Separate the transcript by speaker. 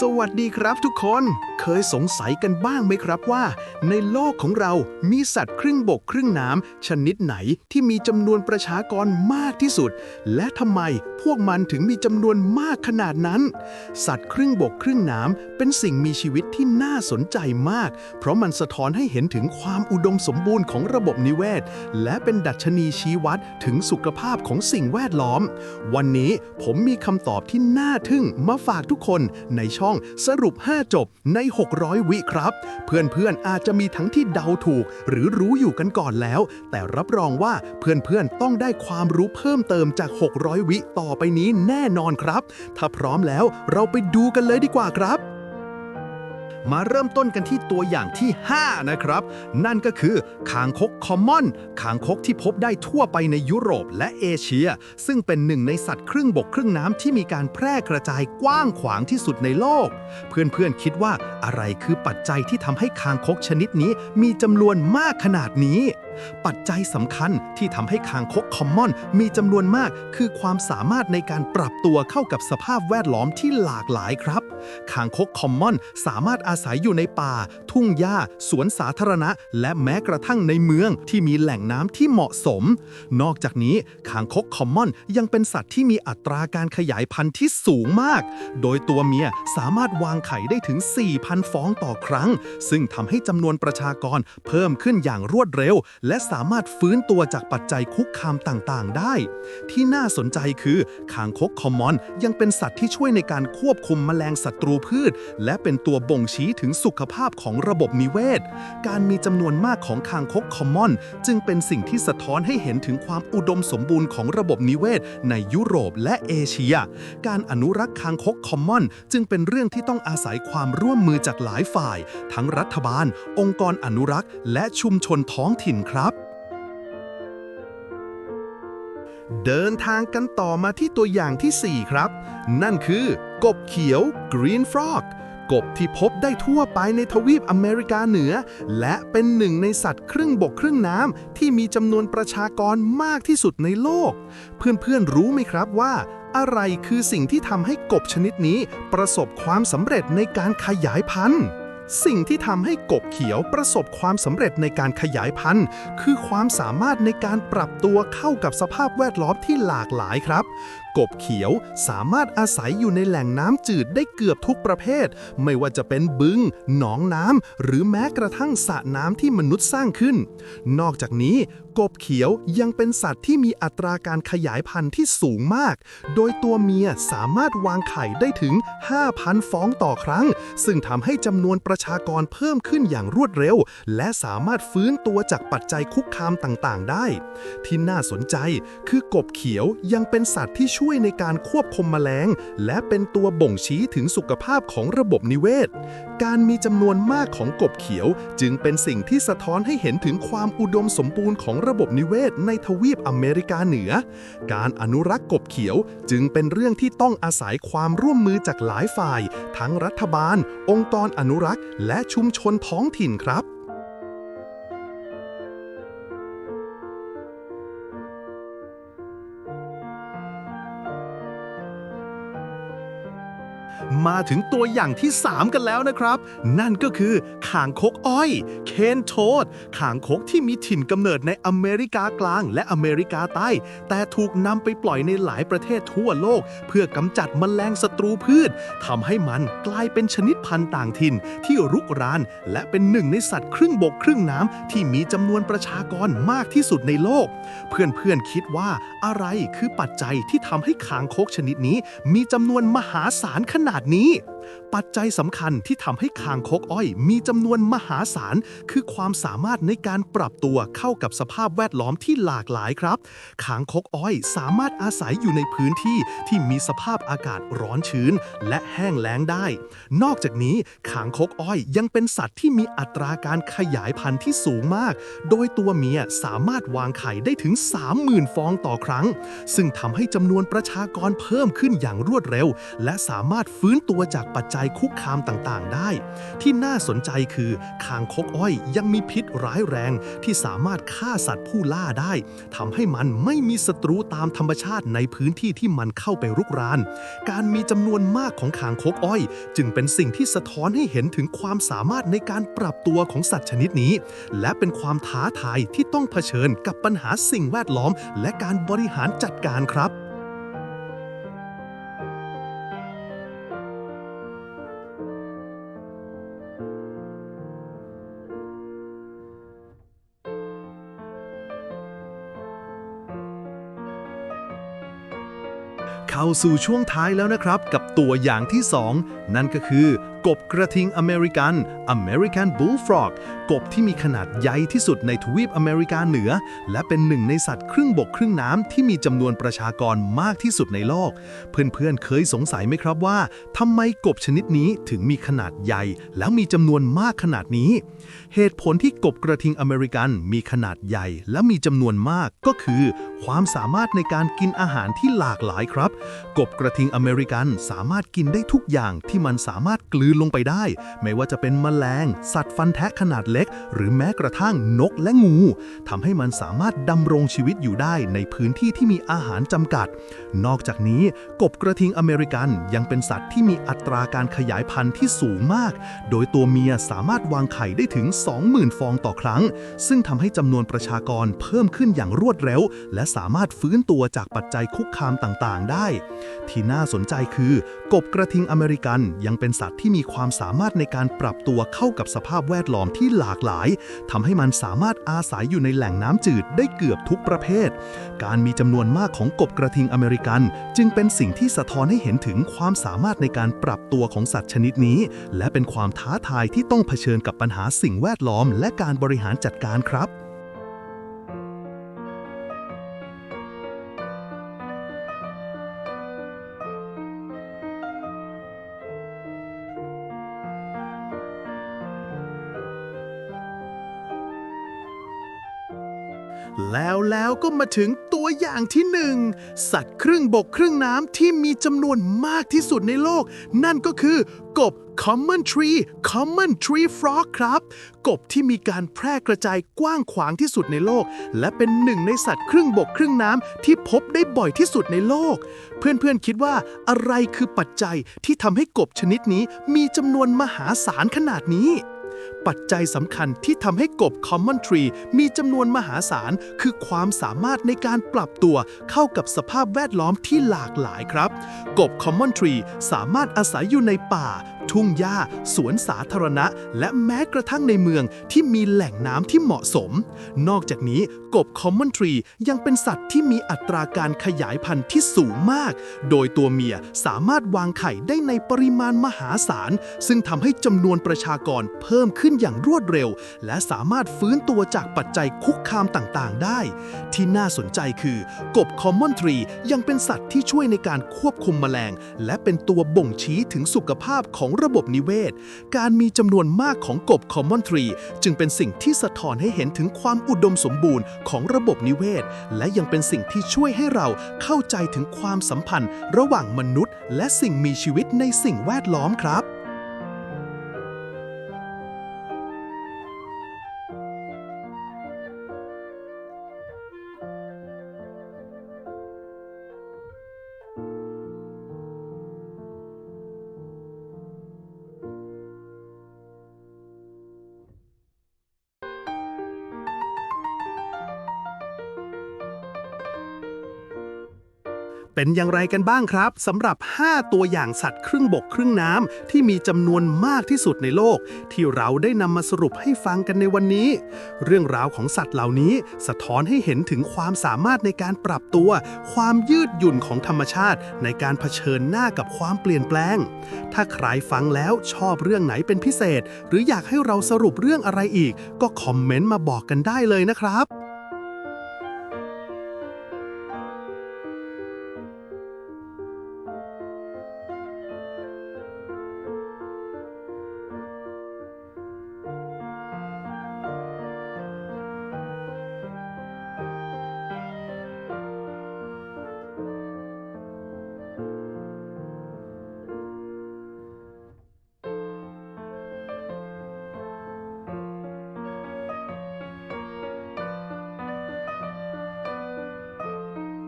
Speaker 1: สวัสดีครับทุกคน เคยสงสัยกันบ้างไหมครับว่า ในโลกของเรามีสัตว์ครึ่งบกครึ่งน้ำชนิดไหนที่มีจำนวนประชากรมากที่สุด และทำไมพวกมันถึงมีจำนวนมากขนาดนั้น สัตว์ครึ่งบกครึ่งน้ำเป็นสิ่งมีชีวิตที่น่าสนใจมาก เพราะมันสะท้อนให้เห็นถึงความอุดมสมบูรณ์ของระบบนิเวศ และเป็นดัชนีชี้วัดถึงสุขภาพของสิ่งแวดล้อม วันนี้ผมมีคำตอบที่น่าทึ่งมาฝากทุกคนในช่องสรุป 5 จบใน 600 วิครับ เพื่อนๆอาจจะมีทั้งที่เดาถูก หรือรู้อยู่กันก่อนแล้ว แต่รับรองว่าเพื่อนๆต้องได้ความรู้เพิ่มเติมจาก 600 วิต่อไปนี้แน่นอนครับ ถ้าพร้อมแล้วเราไปดูกันเลยดีกว่าครับ มาเริ่มต้นกันที่ตัวอย่างที่ 5 นะครับ นั่นก็คือคางคกคอมมอนคางคกที่พบได้ทั่วไปในยุโรปและเอเชีย ซึ่งเป็นหนึ่งในสัตว์ครึ่งบกครึ่งน้ำที่มีการแพร่กระจายกว้างขวางที่สุดในโลก เพื่อนๆคิดว่าอะไรคือปัจจัยที่ทำให้คางคกชนิดนี้มีจำนวนมากขนาดนี้ ปัจจัยสำคัญที่ทำให้คางคกคอมมอนมีจำนวนมาก คือความสามารถในการปรับตัวเข้ากับสภาพแวดล้อมที่หลากหลายครับ คางคกคอมมอนสามารถอาศัยอยู่ในป่า ทุ่งหญ้า สวนสาธารณะ และแม้กระทั่งในเมืองที่มีแหล่งน้ำที่เหมาะสม นอกจากนี้คางคกคอมมอนยังเป็นสัตว์ที่มีอัตราการขยายพันธุ์ที่สูงมาก โดยตัวเมียสามารถวางไข่ได้ถึง 4,000 ฟองต่อครั้ง ซึ่งทำให้จำนวนประชากรเพิ่มขึ้นอย่างรวดเร็วและสามารถฟื้นตัวจากปัจจัยคุกคามต่างๆ ได้ ที่น่าสนใจคือคางคกคอมมอน ยังเป็นสัตว์ที่ช่วยในการควบคุมแมลงศัตรูพืช และเป็นตัวบ่งชี้ถึงสุขภาพของระบบนิเวศ การมีจำนวนมากของคางคกคอมมอน จึงเป็นสิ่งที่สะท้อนให้เห็นถึงความอุดมสมบูรณ์ของระบบนิเวศ ในยุโรปและเอเชีย การอนุรักษ์คางคกคอมมอน จึงเป็นเรื่องที่ต้องอาศัยความร่วมมือจากหลายฝ่าย ทั้งรัฐบาล องค์กรอนุรักษ์ และชุมชนท้องถิ่นครับเดินทางกันต่อมาที่ตัวอย่างที่ 4 ครับ นั่นคือกบเขียว Green Frog กบที่พบได้ทั่วไปในทวีปอเมริกาเหนือ และเป็นหนึ่งในสัตว์ครึ่งบกครึ่งน้ำที่มีจำนวนประชากรมากที่สุดในโลก เพื่อนๆรู้ไหมครับว่า อะไรคือสิ่งที่ทำให้กบชนิดนี้ประสบความสำเร็จในการขยายพันธุ์ สิ่งที่ทำให้กบเขียวประสบความสำเร็จในการขยายพันธุ์ คือความสามารถในการปรับตัวเข้ากับสภาพแวดล้อมที่หลากหลายครับ กบเขียวสามารถอาศัยอยู่ในแหล่งน้ำจืดได้เกือบทุกประเภท ไม่ว่าจะเป็นบึง หนองน้ำ หรือแม้กระทั่งสระน้ำที่มนุษย์สร้างขึ้น นอกจากนี้ กบเขียวยังเป็นสัตว์ที่มีอัตราการขยายพันธุ์ที่สูงมาก โดยตัวเมียสามารถวางไข่ได้ถึง 5,000 ฟองต่อครั้ง ซึ่งทำให้จำนวนประชากรเพิ่มขึ้นอย่างรวดเร็ว และสามารถฟื้นตัวจากปัจจัยคุกคามต่างๆ ได้ ที่น่าสนใจคือกบเขียวยังเป็นสัตว์ที่ช่วยวยในการควบคุมแมลง และเป็นตัวบ่งชี้ถึงสุขภาพของระบบนิเวศ การมีจำนวนมากของกบเขียวจึงเป็นสิ่งที่สะท้อนให้เห็นถึงความอุดมสมบูรณ์ของระบบนิเวศในทวีปอเมริกาเหนือ การอนุรักษ์กบเขียวจึงเป็นเรื่องที่ต้องอาศัยความร่วมมือจากหลายฝ่าย ทั้งรัฐบาล องค์กรอนุรักษ์ และชุมชนท้องถิ่นครับ มาถึงตัวอย่างที่ 3 กันแล้วนะครับ นั่นก็คือขางคกอ้อย เคนโทดขางคกที่มีถิ่นกำเนิดในอเมริกากลางและอเมริกาใต้ แต่ถูกนำไปปล่อยในหลายประเทศทั่วโลก เพื่อกำจัดมแมลงศัตรูพืชทำให้มันกลายเป็นชนิดพันธุ์ต่างถิ่นที่รุกราน และเป็นหนึ่งในสัตว์ครึ่งบกครึ่งน้ำที่มีจำนวนประชากรมากที่สุดในโลก เพื่อนๆคิดว่าอะไรคือปัจจัยที่ทำให้ขางคกชนิดนี้ มีจำนวนมหาศาลขนาดนาดนี้ ปัจจัยสำคัญที่ทำให้คางคกอ้อยมีจำนวนมหาศาล คือความสามารถในการปรับตัวเข้ากับสภาพแวดล้อมที่หลากหลายครับคางคกอ้อยสามารถอาศัยอยู่ในพื้นที่ที่มีสภาพอากาศร้อนชื้น และแห้งแล้งได้ นอกจากนี้ขางคกอ้อยยังเป็นสัตว์ที่มีอัตราการขยายพันธุ์ที่สูงมาก โดยตัวเมียสามารถวางไข่ได้ถึง 30,000 ฟองต่อครั้ง ซึ่งทำให้จำนวนประชากรเพิ่มขึ้นอย่างรวดเร็ว และสามารถฟื้นตัวจากปัจจัยคุกคามต่างๆ ได้ ที่น่าสนใจคือคางคกอ้อยยังมีพิษร้ายแรงที่สามารถฆ่าสัตว์ผู้ล่าได้ทำให้มันไม่มีศัตรูตามธรรมชาติในพื้นที่ที่มันเข้าไปรุกราน การมีจำนวนมากของคางคกอ้อย จึงเป็นสิ่งที่สะท้อนให้เห็นถึงความสามารถในการปรับตัวของสัตว์ชนิดนี้ และเป็นความท้าทายที่ต้องเผชิญกับปัญหาสิ่งแวดล้อม และการบริหารจัดการครับ เข้าสู่ช่วงท้ายแล้วนะครับ กับตัวอย่างที่ 2 นั่นก็คือ กบกระทิงอเมริกัน American Bullfrog กบที่มีขนาดใหญ่ที่สุดในทวีปอเมริกาเหนือ และเป็นหนึ่งในสัตว์ครึ่งบกครึ่งน้ำที่มีจำนวนประชากรมากที่สุดในโลก เพื่อนๆเคยสงสัยไหมครับว่าทำไมกบชนิดนี้ถึงมีขนาดใหญ่ แล้วมีจำนวนมากขนาดนี้ เหตุผลที่กบกระทิงอเมริกันมีขนาดใหญ่ และมีจำนวนมากก็คือ ความสามารถในการกินอาหารที่หลากหลายครับ กบกระทิงอเมริกันสามารถกินได้ทุกอย่างที่มันสามารถกลืนลงไปได้ ไม่ว่าจะเป็นแมลง สัตว์ฟันแทะขนาดเล็ก หรือแม้กระทั่งนกและงูทำให้มันสามารถดำรงชีวิตอยู่ได้ในพื้นที่ที่มีอาหารจำกัด นอกจากนี้กบกระทิงอเมริกันยังเป็นสัตว์ที่มีอัตราการขยายพันธุ์ที่สูงมาก โดยตัวเมียสามารถวางไข่ได้ถึง 20,000 ฟองต่อครั้ง ซึ่งทำให้จำนวนประชากรเพิ่มขึ้นอย่างรวดเร็ว และสามารถฟื้นตัวจากปัจจัยคุกคามต่างๆ ได้ ที่น่าสนใจคือกบกระทิงอเมริกันยังเป็นสัตว์ที่มีความสามารถในการปรับตัวเข้ากับสภาพแวดล้อมที่หลากหลายทำให้มันสามารถอาศัยอยู่ในแหล่งน้ำจืดได้เกือบทุกประเภท การมีจำนวนมากของกบกระทิงอเมริกัน จึงเป็นสิ่งที่สะท้อนให้เห็นถึงความสามารถในการปรับตัวของสัตว์ชนิดนี้ และเป็นความท้าทายที่ต้องเผชิญกับปัญหาสิ่งแวดล้อม และการบริหารจัดการครับ แล้วก็มาถึงตัวอย่างที่หนึ่งสัตว์ครึ่งบกครึ่งน้ำที่มีจำนวนมากที่สุดในโลก นั่นก็คือกบ common tree common tree frog ครับ กบที่มีการแพร่กระจายกว้างขวางที่สุดในโลก และเป็นหนึ่งในสัตว์ครึ่งบกครึ่งน้ำที่พบได้บ่อยที่สุดในโลก เพื่อนๆคิดว่าอะไรคือปัจจัยที่ทำให้กบชนิดนี้มีจำนวนมหาศาลขนาดนี้ ปัจจัยสำคัญที่ทำให้กบ Common Tree มีจำนวนมหาศาล คือความสามารถในการปรับตัวเข้ากับสภาพแวดล้อมที่หลากหลายครับ กบ Common Tree สามารถอาศัยอยู่ในป่า ทุ่งหญ้า สวนสาธารณะ และแม้กระทั่งในเมืองที่มีแหล่งน้ำที่เหมาะสม นอกจากนี้กบ Common Tree ยังเป็นสัตว์ที่มีอัตราการขยายพันธุ์ที่สูงมาก โดยตัวเมียสามารถวางไข่ได้ในปริมาณมหาศาล ซึ่งทำให้จำนวนประชากรเพิ่มขึ้นอย่างรวดเร็ว และสามารถฟื้นตัวจากปัจจัยคุกคามต่างๆ ได้ ที่น่าสนใจคือกบ Common Tree ยังเป็นสัตว์ที่ช่วยในการควบคุมแมลง และเป็นตัวบ่งชี้ถึงสุขภาพของระบบนิเวศ การมีจำนวนมากของกบ Common Tree จึงเป็นสิ่งที่สะท้อนให้เห็นถึงความอุดมสมบูรณ์ของระบบนิเวศ และยังเป็นสิ่งที่ช่วยให้เราเข้าใจถึงความสัมพันธ์ ระหว่างมนุษย์ และสิ่งมีชีวิตในสิ่งแวดล้อมครับ เป็นอย่างไรกันบ้างครับสำหรับ 5 ตัวอย่างสัตว์ครึ่งบกครึ่งน้ำที่มีจำนวนมากที่สุดในโลก ที่เราได้นำมาสรุปให้ฟังกันในวันนี้ เรื่องราวของสัตว์เหล่านี้ สะท้อนให้เห็นถึงความสามารถในการปรับตัว ความยืดหยุ่นของธรรมชาติ ในการเผชิญหน้ากับความเปลี่ยนแปลง ถ้าใครฟังแล้วชอบเรื่องไหนเป็นพิเศษ หรืออยากให้เราสรุปเรื่องอะไรอีก ก็คอมเมนต์มาบอกกันได้เลยนะครับ